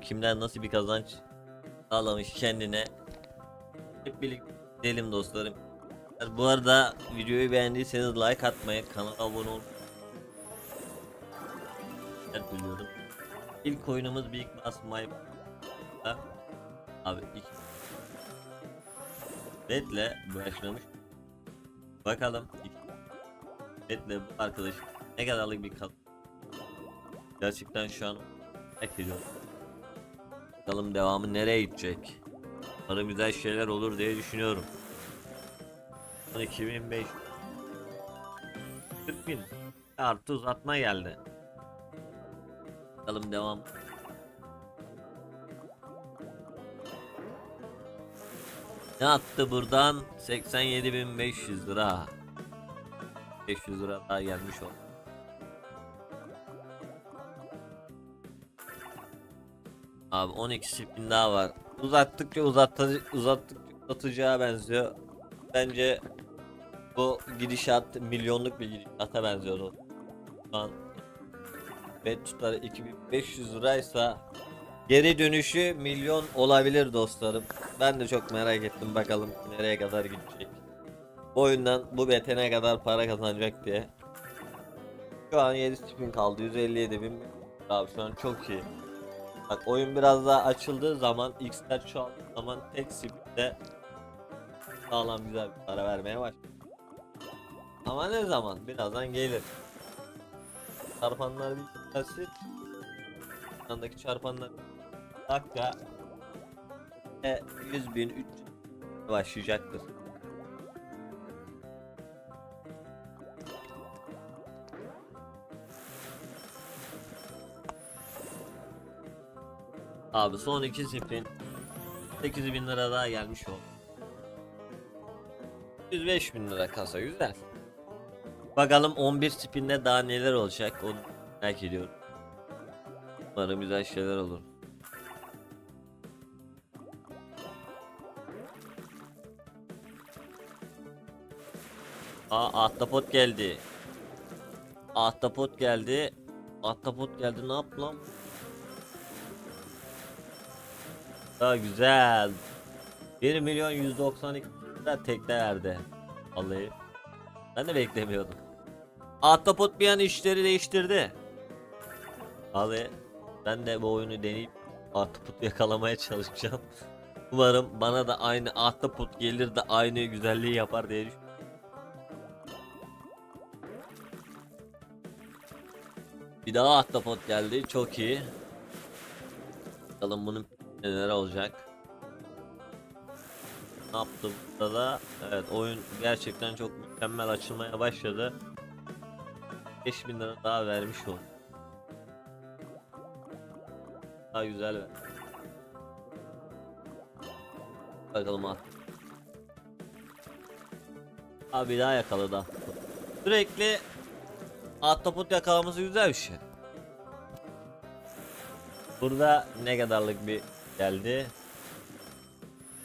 kimden nasıl bir kazanç sağlamış kendine. Hep birlikte gidelim dostlarım. Bu arada videoyu beğendiyseniz like atmayı, kanala abone olmayı biliyorum. İlk oyunumuz Big Mass My Abi ilk Red'le başlamış. Bakalım Red'le bu arkadaş ne kadarlık bir kat. Gerçekten şu an merak ediyorum. Bakalım devamı nereye gidecek. Umarım güzel şeyler olur diye düşünüyorum. 2005 40 bin artı uzatma geldi. Bakalım devam. Ne attı buradan? 87.500 lira. 500 lira daha gelmiş oldu. Abi 12 spin daha var. Uzattıkça uzattı, uzattıkça uzatacağı benziyor. Bence bu gidişat milyonluk bir gidişata benziyor. Şu an bet tutarı 2500 liraysa geri dönüşü milyon olabilir dostlarım. Ben de çok merak ettim bakalım nereye kadar gidecek. Bu oyundan bu bete ne kadar para kazanacak diye. Şu an 7 spin kaldı 157 bin. Abi şu an çok iyi. Bak oyun biraz daha açıldığı zaman X'ler çoğaldığı zaman tek spinde sağlam güzel bir para vermeye başlıyor. Ama ne zaman? Birazdan gelir. Çarpanlar bir gelsin. Yandaki çarpanlar dakika e, 100 bin 300 başlayacaktır. Abi son iki spin 8 bin lira daha gelmiş oldu. 105 bin lira kasa güzel. Bakalım 11 spinde daha neler olacak onu merak ediyorum. Umarım güzel şeyler olur. Aa ahtapot geldi. Ahtapot geldi. Ahtapot geldi ne yap lan? Daha güzel. 1 milyon 192 lira tekne verdi. Vallahi. Ben de beklemiyordum. Ahtapot bir an işleri değiştirdi. Vallahi ben de bu oyunu deneyip ahtapot yakalamaya çalışacağım. Umarım bana da aynı ahtapot gelir de aynı güzelliği yapar diye. Bir daha ahtapot geldi. Çok iyi. Bakalım bunun neler olacak. Ne yaptı burada da? Evet oyun gerçekten çok mükemmel açılmaya başladı. 5000 lira daha vermiş oldu. Daha güzel ver. Bakalım at. Abi daha yakaladı ahtapot. Sürekli ahtapot yakalaması güzel bir şey. Burada ne kadarlık bir geldi?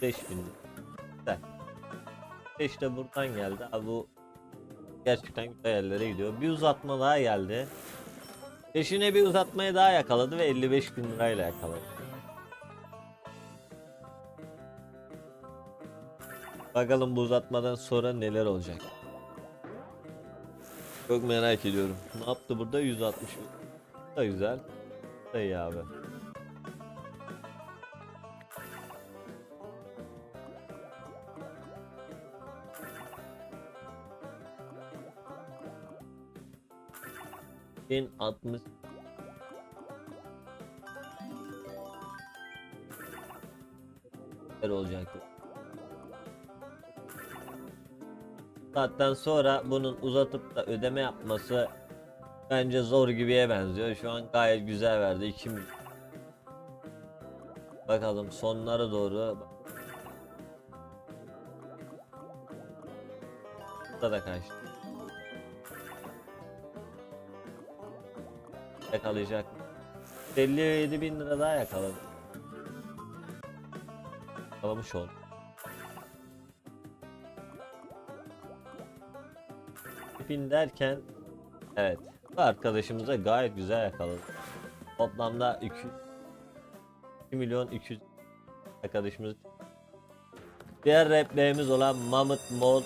5000 Güzel. İşte buradan geldi. Abi bu gerçekten güzel yerlere gidiyor. Bir uzatma daha geldi. Peşine bir uzatmayı daha yakaladı ve 55 bin lirayla yakaladı. Bakalım bu uzatmadan sonra neler olacak. Çok merak ediyorum. Ne yaptı burada? 160 bin. Da güzel. Da iyi abi. Bin 60 olacaktı. Saatten sonra bunun uzatıp da ödeme yapması bence zor gibiye benziyor. Şu an gayet güzel verdi. 2 milyon. Bakalım sonlara doğru. Burada da kaçtı. Yakalayacak. 57 bin lira daha yakaladı. Yakalamış oldu. Bin derken evet bu arkadaşımıza gayet güzel yakaladı. Toplamda 200 2 milyon 200 arkadaşımız. Diğer replayimiz olan Mammoth Mod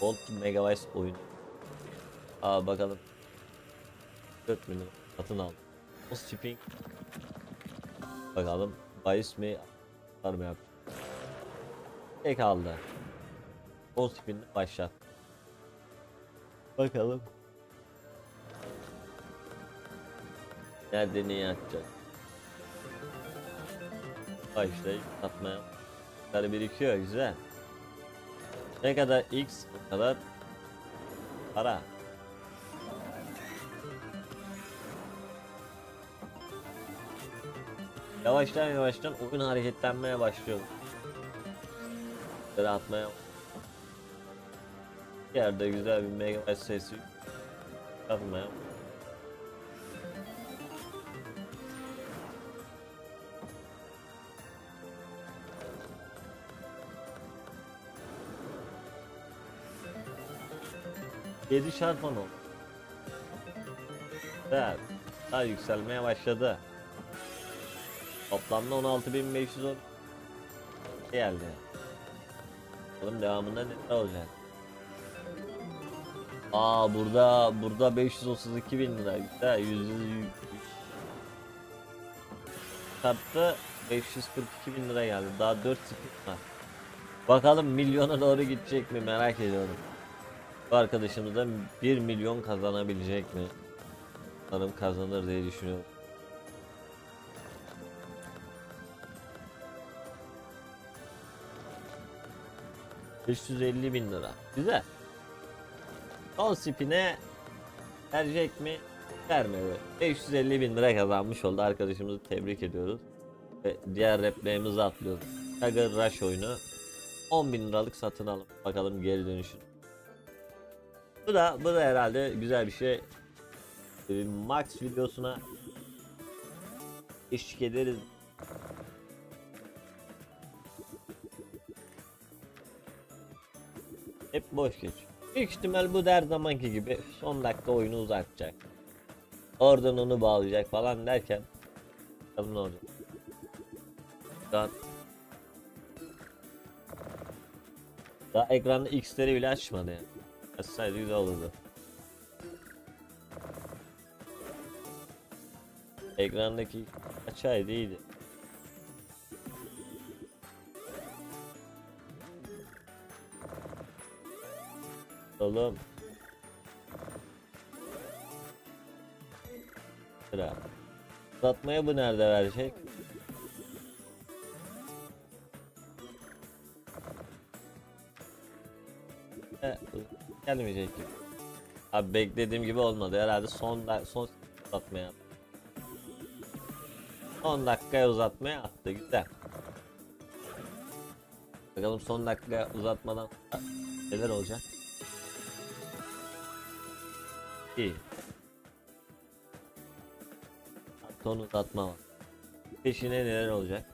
Volt Megabytes oyun. Aa bakalım. 4 milyon satın al. O shipping. Bakalım bahis mi var mı yap? Tek aldı. O spinini başlat. Bakalım. Nerede neyi atacak? Başlayıp atmaya. Bunlar birikiyor güzel. Ne kadar x o kadar para. Yavaştan yavaştan oyun hareketlenmeye başlıyor. Böyle atmaya. Yerde güzel bir megabyte sesi atmaya. Yedi şarpan oldu. Güzel. Daha yükselmeye başladı. Toplamda 16.510 geldi. Bakalım devamında ne olacak? Aa burada burada 532 bin lira. 100 100 100 Kartta 542 bin lira geldi. Daha 4 spin var. Bakalım milyona doğru gidecek mi? Merak ediyorum. Bu arkadaşımız da 1 milyon kazanabilecek mi? Sanırım kazanır diye düşünüyorum 550 bin lira. Güzel. Son spine verecek mi? Vermedi. 550 bin lira kazanmış oldu. Arkadaşımızı tebrik ediyoruz. Ve diğer replayimizi atlıyoruz. Tiger Rush oyunu. 10 bin liralık satın alın. Bakalım geri dönüşün. Bu da bu da herhalde güzel bir şey. Ee, Max videosuna eşlik ederiz. Boş geç. Büyük ihtimal bu da her zamanki gibi son dakika oyunu uzatacak. Oradan onu bağlayacak falan derken bakalım ne olacak. An daha ekranda X'leri bile açmadı yani. Açsaydı güzel olurdu. Ekrandaki açaydı iyiydi. Oğlum. Sıra. Uzatmaya bu nerede verecek? He, gelmeyecek gibi. Abi beklediğim gibi olmadı herhalde son da son uzatmaya attı. 10 dakikaya uzatmaya attı güzel. Bakalım son dakika uzatmadan neler olacak? İyi. Son uzatma var. Peşine neler olacak?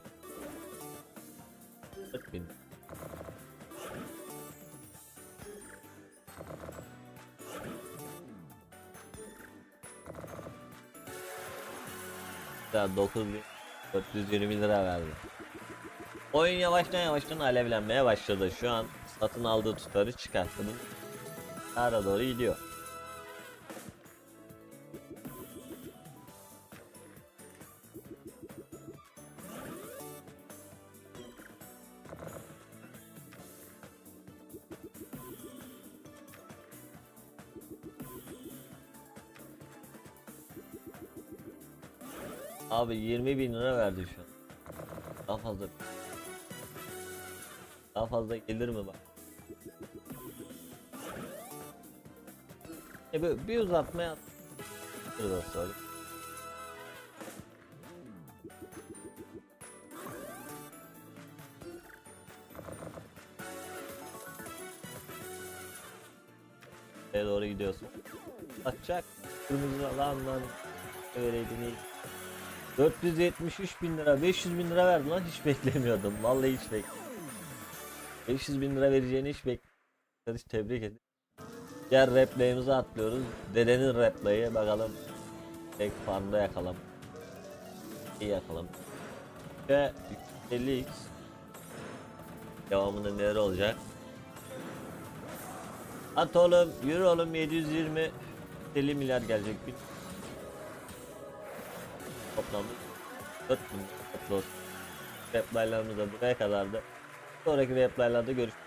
4000. Daha 9420 lira verdi. Oyun yavaştan yavaştan alevlenmeye başladı. Şu an satın aldığı tutarı çıkarttı. Ara doğru gidiyor. Abi 20 bin lira verdi şu an. Daha fazla. Daha fazla gelir mi bak? E bir, bir uzatmaya sonra. Şeye doğru gidiyorsun. Atacak. Kırmızı alandan öyleydi neydi? 473 bin lira 500 bin lira verdi lan hiç beklemiyordum. Vallahi hiç bek 500 bin lira vereceğini hiç bek Hiç tebrik ederim Diğer replayimizi atlıyoruz. Dedenin replayı bakalım Tek farmda yakalım. İyi yakalım. Ve 50x devamında neler olacak? At oğlum, yürü oğlum 720 50 milyar gelecek. Bir toplamda 4000 toplu olsun. Replaylarımız da buraya kadardı. Sonraki replaylarda görüşürüz.